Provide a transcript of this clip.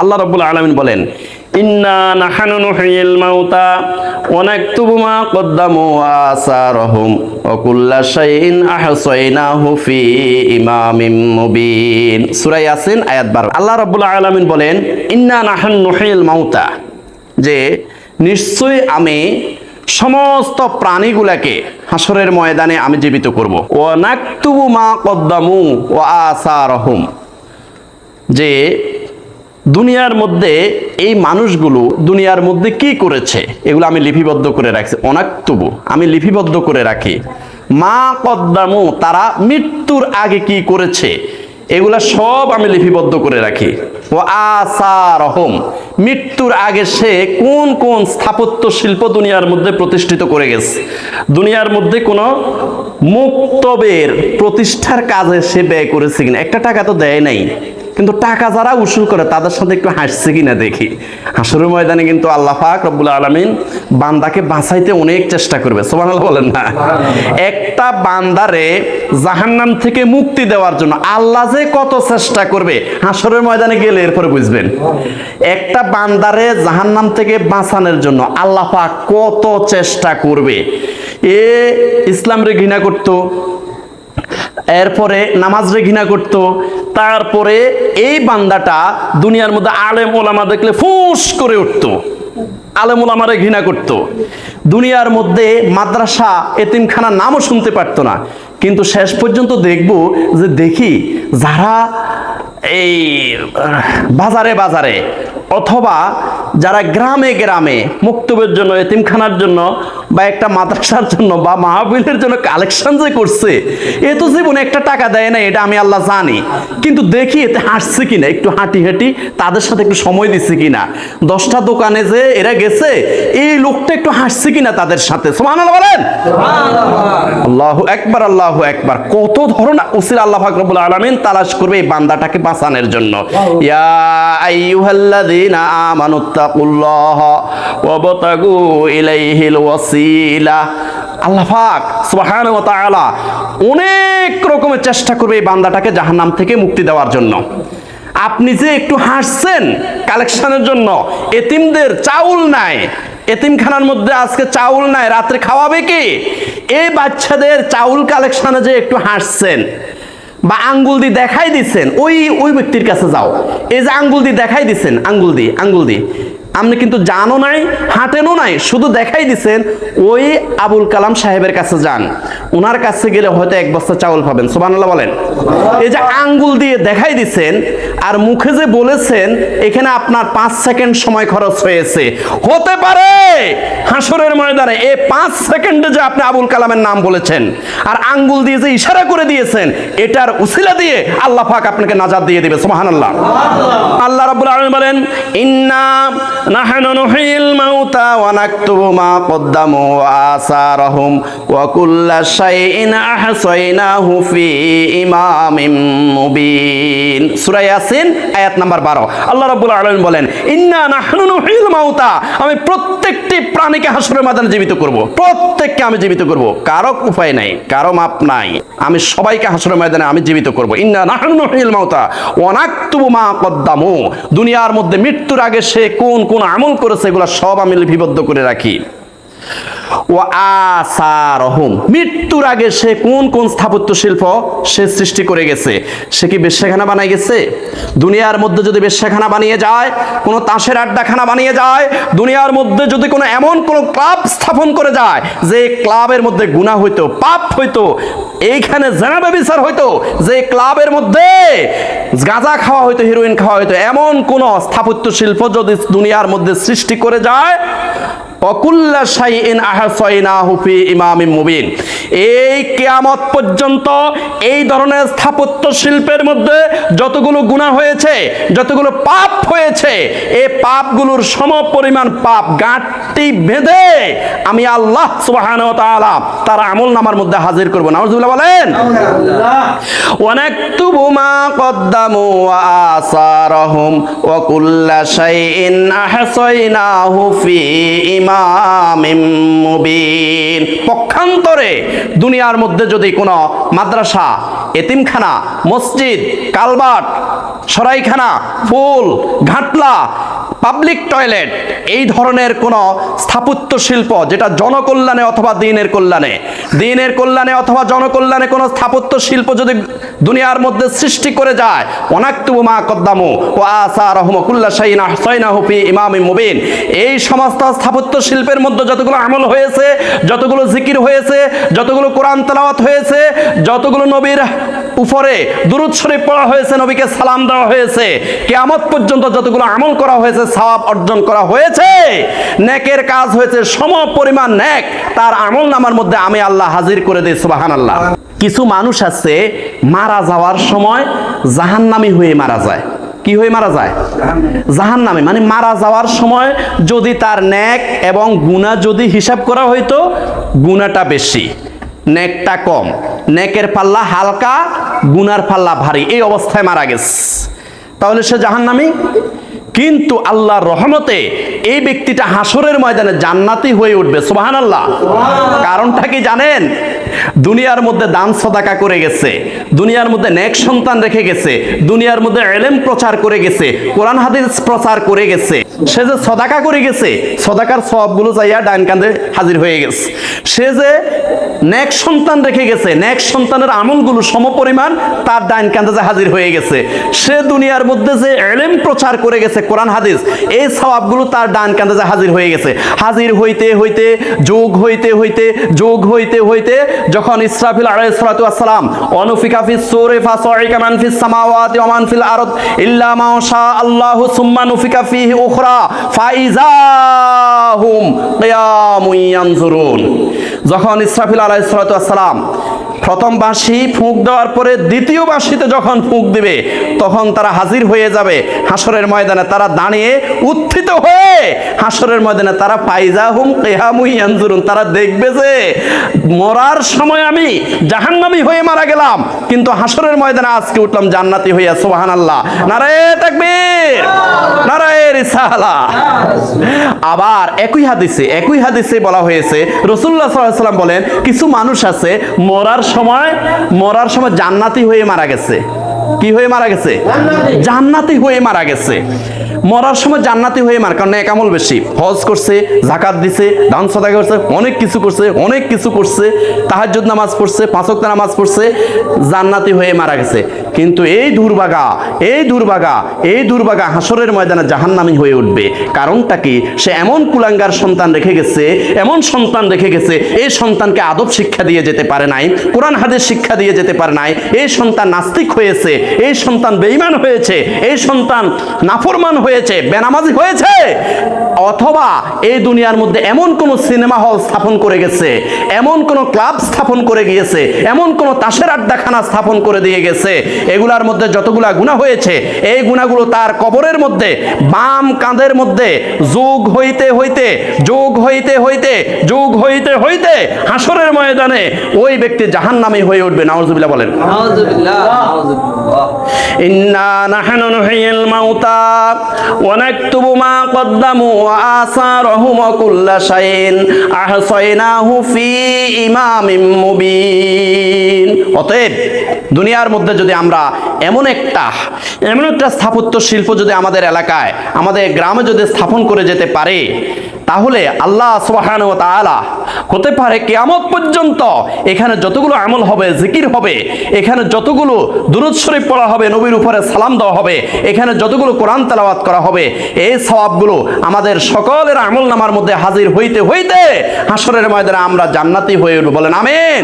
আল্লাহ রাব্বুল আলামিন বলেন, ইন্না নাহানু নুহিল মাউতা ওয়া নাকতুবু মা কদ্দামু ওয়া আসারহুম ওয়া কুল্লা শাইইন আহসাইনাহু ফি ইমামিম মুবিন। সূরা ইয়াসিন, আয়াত 12 আল্লাহ রাব্বুল আলামিন বলেন, ইন্না নাহানু নুহিল মাউতা যে, নিশ্চয়ই আমি সমস্ত প্রাণীগুলাকে হাসরের ময়দানে আমি জীবিত করব। ও নাকতুবু মা কদ্দামু ও আসারহুম। যে দুনিয়ার মধ্যে এই মানুষগুলো দুনিয়ার মধ্যে কি করেছে? এগুলো আমি লিপিবদ্ধ করে রাখছি। অনাক্তবু আমি লিপিবদ্ধ করে রাখি। মা কদ্দামু, তারা মৃত্যুর আগে কি করেছে? এগুলা সব আমি লিপিবদ্ধ করে রাখি। ও আসারহম, মৃত্যুর আগে সে কোন কোন স্থাপত্য শিল্প দুনিয়ার মধ্যে প্রতিষ্ঠিত করে গেছে? দুনিয়ার মধ্যে কোনো মুক্তবের প্রতিষ্ঠার কাজে সে ব্যয় করেছে কিনা? একটা টাকা তো দেয় নাই। কিন্তু টাকা যারা উসুল করে তাদের সাথে একটু হাসছে কিনা দেখি। হাসরের ময়দানে কিন্তু আল্লাহ পাক রব্বুল আলমিন বান্দাকে বাঁচাইতে অনেক চেষ্টা করবে। সোমান বলেন না? একটা বান্দারে জাহান্নাম থেকে মুক্তি দেওয়ার জন্য আল্লাহ যে কত চেষ্টা করবে হাসরের ময়দানে গেলে এরপরে বুঝবেন। একটা বান্দারে জাহান্নাম থেকে বাঁচানোর জন্য আল্লাহ পাক কত চেষ্টা করবে। এ ইসলামরে ঘৃণা করতো এরপরে নামাজরে ঘৃণা করত, তারপরে এই বান্দাটা দুনিয়ার মধ্যে আলেম ওলামা দেখলে ফুস করে উঠত। আলেম ওলামারে ঘৃণা করত। দুনিয়ার মধ্যে মাদ্রাসা, এতিমখানার নামও শুনতে পারতো না। কিন্তু শেষ পর্যন্ত দেখব যে দেখি যারা এই বাজারে বাজারে অথবা যারা গ্রামে গ্রামে মুক্তবের জন্য এতিমখানার জন্য বা একটা মাদ্রাসার জন্য বা মাহবিলের জন্য কালেকশন যে করছে এ তো জীবনে একটা টাকা দেয় না এটা আমি আল্লাহ জানি। কিন্তু দেখি এতে হাসছে কিনা একটু হাঁটি হাঁটি তাদের সাথে একটু সময় দিচ্ছে কিনা। দশটা দোকানে যে এরা গেছে এই লোকটা একটু হাসছে কিনা তাদের সাথে? সমান বলেন। আল্লাহ একবার আল্লাহ একবার কত ধরনের উসির আল্লাহ ফাকরবুল আলমিন তালাশ করবে এই বান্দাটাকে বাঁচানোর জন্য। ইয়া আইয়ুহাল্লাযীনা আমানুত্তাকুল্লাহ ওয়াবতাগু ইলাইহিল ওয়াসিলা আল্লাহ পাক সুবহানাহু ওয়া তাআলা অনেক রকমের চেষ্টা করবে এই বান্দাটাকে জাহান্নাম থেকে মুক্তি দেওয়ার জন্য। আপনি যে একটু হাসছেন কালেকশনের জন্য, এতিমদের চাউল নাই, এতিমখানার মধ্যে আজকে চাউল নাই, রাত্রে খাওয়াবে কি? এই বাচ্চাদের চাউল কালেকশনে যে একটু হাসছেন বা আঙ্গুল দিয়ে দেখাই দিচ্ছেন, ওই ওই ব্যক্তির কাছে যাও। এই যে আঙ্গুল দিয়ে দেখাই দিচ্ছেন, আঙ্গুল দিয়ে আঙ্গুল দিয়ে। আপনি কিন্তু জানো নাই, হাঁটেনও নাই, শুধু দেখাই দিছেন ওই আবুল কালাম সাহেবের কাছে যান। ওনার কাছে গেলে হয়তো এক বস্তা চাউল পাবেন সোবানাল্লাহ বলেন। এই যে আঙ্গুল দিয়ে দেখাই দিছেন, আর মুখে যে বলেছেন, এখানে আপনার পাঁচ সেকেন্ড সময় খরচ হয়েছে। হতে পারে হাসরের ময়দানে এই পাঁচ সেকেন্ডে যে আপনি আবুল কালামের নাম বলেছেন, আর আঙ্গুল দিয়ে যে ইশারা করে দিয়েছেন, এটার উসিলা দিয়ে আল্লাহ পাক আপনাকে নাজাদ দিয়ে দিবে, সুবহানাল্লাহ। আল্লাহ রাব্বুল আলামিন বলেন, ইন্না নাহনু নুহিল মাউতা ওয়া নাকতুবু মা কদ্দামু আসারহুম ওয়া কুল্লা শাইইন আহসাইনাহু ফি ইমামিম মুবিন। সূরা ইয়াসিন, আয়াত নাম্বার 12 আল্লাহ রাব্বুল আলামিন বলেন, ইন্না নুহিল মাউতা, আমি প্রত্যেকটি প্রাণীকে হাসরের ময়দানে জীবিত করব। প্রত্যেককে আমি জীবিত করব। কারও উপায় নাই, কারও মাপ নাই। আমি সবাইকে হাসরের ময়দানে আমি জীবিত করব। ইন্না নাহনু নুহিল মাউতা, ওয়া নাকতুবু মা কদ্দামু। দুনিয়ার মধ্যে মৃত্যুর আগে সে কোন কোন আমল করেছে এগুলো সব আমি লিপিবদ্ধ করে রাখি। ও আসারহম। মৃত্যুর আগে সে কোন কোন স্থাপত্য শিল্প সে সৃষ্টি করে গেছে? সে কি বেশ্যাখানা বানাই গেছে? দুনিয়ার মধ্যে যদি বেশ্যাখানা বানিয়ে যায়, কোনো তাসের আড্ডাখানা বানিয়ে যায়, দুনিয়ার মধ্যে যদি কোনো এমন কোনো ক্লাব স্থাপন করে যায়, যে ক্লাবের মধ্যে গুণা হইতো, পাপ হইতো, এইখানে জানাবে বিচার হইতো, যে ক্লাবের মধ্যে গাঁজা খাওয়া হইতো হিরোইন খাওয়া হইতো, এমন কোন স্থাপত্য শিল্প যদি দুনিয়ার মধ্যে সৃষ্টি করে যায় অকুল্লা সাই ইন আহসাইনাহুফি ইমাম মুবিন। এই কেয়ামত পর্যন্ত এই ধরনের স্থাপত্য শিল্পের মধ্যে যতগুলো গুণা হয়েছে, যতগুলো পাপ হয়েছে, এই পাপগুলোর সম পরিমাণ পাপ গাঁটটি বেঁধে আমি আল্লাহ সুবাহান তাআলা তার আমল নামার মধ্যে হাজির করব। নাউজুবিল্লাহ বলেন অনেক তুবু মা কদ্দামু ওয়া আসারহুম ওয়া কুল্লা শাইইন আহসাইনাহু পক্ষান্তরে দুনিয়ার মধ্যে যদি কোনো মাদ্রাসা এতিমখানা, মসজিদ, কালবাট, সরাইখানা, ফুল, ঘাটলা, পাবলিক টয়লেট, এই ধরনের কোন স্থাপত্য শিল্প যেটা জনকল্যাণে অথবা দিনের কল্যাণে। দিনের কল্যাণে অথবা জনকল্যাণে কোন স্থাপত্য শিল্প যদি দুনিয়ার মধ্যে সৃষ্টি করে যায় অনাক্তুবু মা কদ্দামু ও আসা রহমকুল্লা হসাইনা হুফি ইমামি মুবিন। এই সমস্ত স্থাপত্য শিল্পের মধ্যে যতগুলো আমল হয়েছে, যতগুলো জিকির হয়েছে, যতগুলো কোরআন তালাওয়াত হয়েছে, যতগুলো নবীর উপরে দুরুদ শরীফ পড়া হয়েছে, নবীকে সালাম দেওয়া হয়েছে। কেয়ামত পর্যন্ত যতগুলো আমল করা হয়েছে, সওয়াব অর্জন করা হয়েছে। নেকের কাজ হয়েছে, সম পরিমাণ নেক। তার আমল নামার মধ্যে আমি আল্লাহ হাজির করে দিই সুবাহান আল্লাহ কিছু মানুষ আছে, মারা যাওয়ার সময় জাহান্নামি হয়ে মারা যায়। কি হয়ে মারা যায়? জাহান নামে মানে মারা যাওয়ার সময় যদি তার ন্যাক এবং গুণা যদি হিসাব করা হইতো গুণাটা বেশি, নেকটা কম। নেকের পাল্লা হালকা গুনার পাল্লা ভারী। এই অবস্থায় মারা গেছে। তাহলে সে জাহান্নামী? কিন্তু আল্লাহর রহমতে এই ব্যক্তিটা হাসরের ময়দানে জান্নাতি হয়ে উঠবে সুবাহান আল্লাহ কারণটা কি জানেন? দুনিয়ার মধ্যে দান সদাকা করে গেছে দুনিয়ার মধ্যে নেক সন্তান রেখে গেছে দুনিয়ার মধ্যে এলেম প্রচার করে গেছে কোরআন হাদিস প্রচার করে গেছে সে যে সদাকা করে গেছে, সদাকার সবগুলো যাইয়া ডাইন কান্দে হাজির হয়ে গেছে। সে যে নেক সন্তান রেখে গেছে, নেক সন্তানের আমলগুলো সমপরিমাণ তার ডাইন কান্দে যে হাজির হয়ে গেছে। সে দুনিয়ার মধ্যে যে এলেম প্রচার করে গেছে, কোরআন, হাদিস, এই সওয়াবগুলো তার ডান কান্দে যে হাজির হয়ে গেছে। হাজির হইতে হইতে, যোগ হইতে হইতে, যোগ হইতে হইতে যখন ইসরাফিল আলাইহিস সালাতু ওয়াসসালাম অনুফিকা ফিস সূরি ফাসাইকা মান ফিস সামাওয়াতি ওয়া মান ফিল আরদ ইল্লা মা শা আল্লাহু সুম্মা নুফিকা ফিহি উখরা ফাইজাহুম কিয়ামুন ইয়ানজুরুন। যখন ইসরাফিল আলাইহিস সালাম প্রথম বাঁশি ফুঁক দেওয়ার পরে দ্বিতীয় বাঁশিতে যখন ফুঁক দিবে, তখন তারা হাজির হয়ে যাবে হাসরের ময়দানে। তারা দাঁড়িয়ে উত্থিত হয়ে হাসরের ময়দানে তারা পাইজা হুম কেহামুই আনজুরুন তারা দেখবে যে মরার সময় আমি জাহান্নামি হয়ে মারা গেলাম, কিন্তু হাসরের ময়দানে আজকে উঠলাম জান্নাতি হইয়া সুবাহান আল্লাহ নারায়ে রিসালা। আবার একই হাদিসে একই হাদিসে বলা হয়েছে, রসুল্লাহ সাল্লাম বলেন, কিছু মানুষ আছে মরার সময় মরার সময় জান্নাতি হয়ে মারা গেছে। কি হয়ে মারা গেছে? জান্নাতি। হয়ে মারা গেছে। মরার সময় জান্নাতি হয়ে মার কারণ এক আমল বেশি। হজ করছে জাকাত দিছে দান সদা করছে অনেক কিছু করছে অনেক কিছু করছে। তাহাজ্জুদ নামাজ পড়ছে পাঁচক নামাজ পড়ছে জান্নাতি হয়ে মারা গেছে। কিন্তু এই দুর্ভাগা এই দুর্ভাগা এই দুর্ভাগা হাসরের ময়দানে জাহান্নামি হয়ে উঠবে। কারণটা কি? সে এমন কুলাঙ্গার সন্তান রেখে গেছে, এমন সন্তান রেখে গেছে এই সন্তানকে আদব শিক্ষা দিয়ে যেতে পারে নাই, কোরআন হাদের শিক্ষা দিয়ে যেতে পারে নাই এই সন্তান নাস্তিক হয়েছে এই সন্তান বেঈমান হয়েছে এই সন্তান নাফরমান হয়েছে, বেনামাজি হয়েছে, অথবা এই দুনিয়ার মধ্যে এমন কোন সিনেমা হল স্থাপন করে গেছে, এমন কোন ক্লাব স্থাপন করে গিয়েছে, এমন কোন তাসের আড্ডাখানা স্থাপন করে দিয়ে গেছে এগুলার মধ্যে যতগুলা গুণা হয়েছে এই গুণাগুলো তার কবরের মধ্যে বাম কাঁধের মধ্যে যোগ হইতে হইতে যোগ হইতে হইতে যোগ হইতে হইতে হাসরের ময়দানে ওই ব্যক্তি জাহান নামে হয়ে উঠবে। নাওজুবিল্লাহ বলেন। অতএব দুনিয়ার মধ্যে যদি আমরা এমন একটা এমন একটা স্থাপত্য শিল্প যদি আমাদের এলাকায়, আমাদের গ্রামে যদি স্থাপন করে যেতে পারে, তাহলে আল্লাহ সুবহানাহু ওয়া তাআলা হতে পারে কিয়ামত পর্যন্ত এখানে যতগুলো আমল হবে, জিকির হবে, এখানে যতগুলো দুরুদ শরীফ পড়া হবে, নবীর উপরে সালাম দেওয়া হবে, এখানে যতগুলো কোরআন তেলাওয়াত করা হবে, এই সওয়াবগুলো আমাদের সকলের আমল নামার মধ্যে হাজির হইতে হইতে হাসরের ময়দানে আমরা জান্নাতি হয়ে উঠবো। বলেন আমিন।